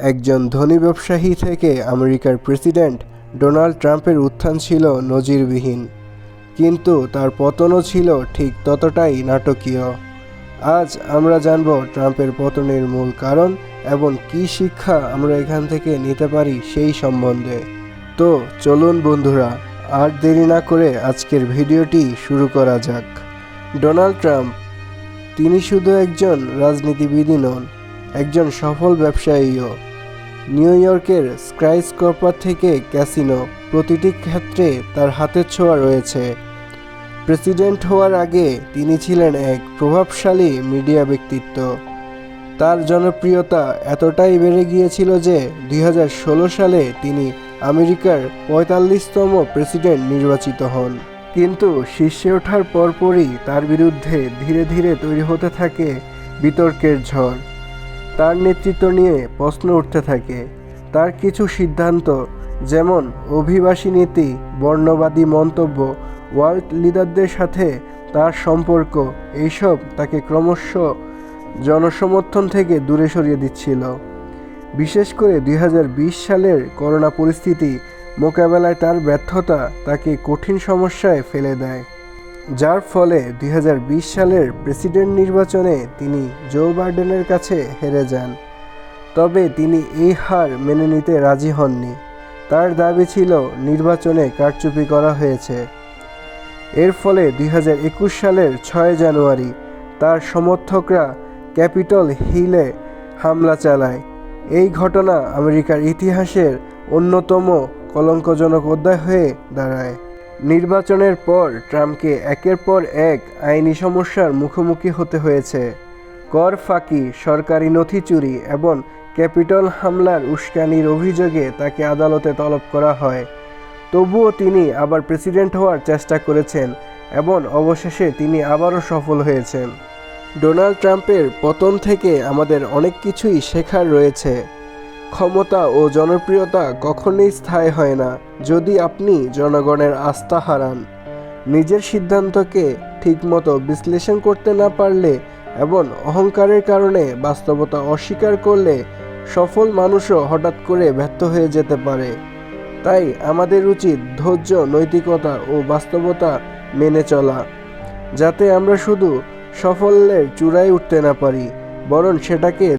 একজন ধনী ব্যবসায়ী থেকে আমেরিকার প্রেসিডেন্ট ডোনাল্ড ট্রাম্পের উত্থান ছিল নজিরবিহীন, কিন্তু তার পতনও ছিল ঠিক ততটাই নাটকীয়। আজ আমরা জানব ট্রাম্পের পতনের মূল কারণ এবং কী শিক্ষা আমরা এখান থেকে নিতে পারি সেই সম্বন্ধে। তো চলুন বন্ধুরা, আর দেরি না করে আজকের ভিডিওটি শুরু করা যাক। ডোনাল্ড ট্রাম্প, তিনি শুধু একজন রাজনীতিবিদই নন একজন সফল ব্যবসায়ীও। নিউ ইয়র্কের স্ক্রাইস্কর্পার থেকে ক্যাসিনো প্রতিটি ক্ষেত্রে তার হাতের ছোঁয়া রয়েছে। প্রেসিডেন্ট হওয়ার আগে তিনি ছিলেন এক প্রভাবশালী মিডিয়া ব্যক্তিত্ব। তার জনপ্রিয়তা এতটাই বেড়ে গিয়েছিল যে দুই হাজার ষোলো সালে তিনি আমেরিকার পঁয়তাল্লিশতম প্রেসিডেন্ট নির্বাচিত হন। কিন্তু শীর্ষে ওঠার পরপরই তার বিরুদ্ধে ধীরে ধীরে তৈরি হতে থাকে বিতর্কের ঝড়। তার নেতৃত্ব নিয়ে প্রশ্ন উঠতে থাকে। তার কিছু সিদ্ধান্ত, যেমন অভিবাসী নীতি, বর্ণবাদী মন্তব্য, ওয়ার্ল্ড লিডারদের সাথে তার সম্পর্ক, এইসব তাকে ক্রমশ জনসমর্থন থেকে দূরে সরিয়ে দিচ্ছিল। বিশেষ করে দুই হাজার বিশ সালের করোনা পরিস্থিতি মোকাবেলায় তার ব্যর্থতা তাকে কঠিন সমস্যায় ফেলে দেয়। যার ফলে দুই হাজার বিশ সালের প্রেসিডেন্ট নির্বাচনে তিনি জো বাইডেনের কাছে হেরে যান। তবে তিনি এই হার মেনে নিতে রাজি হননি। তার দাবি ছিল নির্বাচনে কারচুপি করা হয়েছে। এর ফলে দুই হাজার একুশ সালের ছয় জানুয়ারি তার সমর্থকরা ক্যাপিটল হিলে হামলা চালায়। এই ঘটনা আমেরিকার ইতিহাসের অন্যতম কলঙ্কজনক অধ্যায় হয়ে দাঁড়ায়। নির্বাচনের পর ট্রাম্পকে একের পর এক আইনি সমস্যার মুখোমুখি হতে হয়েছে। কর ফাঁকি, সরকারি নথি চুরি এবং ক্যাপিটল হামলার উস্কানির অভিযোগে তাকে আদালতে তলব করা হয়। তবুও তিনি আবার প্রেসিডেন্ট হওয়ার চেষ্টা করেছেন এবং অবশেষে তিনি আবারও সফল হয়েছেন। ডোনাল্ড ট্রাম্পের পতন থেকে আমাদের অনেক কিছুই শেখার রয়েছে। ক্ষমতা ও জনপ্রিয়তা কখনোই স্থায়ী হয় না যদি আপনি জনগণের আস্থা হারান। নিজের সিদ্ধান্তকে ঠিকমতো বিশ্লেষণ করতে না পারলে এবং অহংকারের কারণে বাস্তবতা অস্বীকার করলে সফল মানুষও হঠাৎ করে ব্যর্থ হয়ে যেতে পারে। তাই আমাদের উচিত ধৈর্য, নৈতিকতা ও বাস্তবতা মেনে চলা, যাতে আমরা শুধু সাফল্যের চূড়ায় উঠতে না পারি, বরং সেটাকে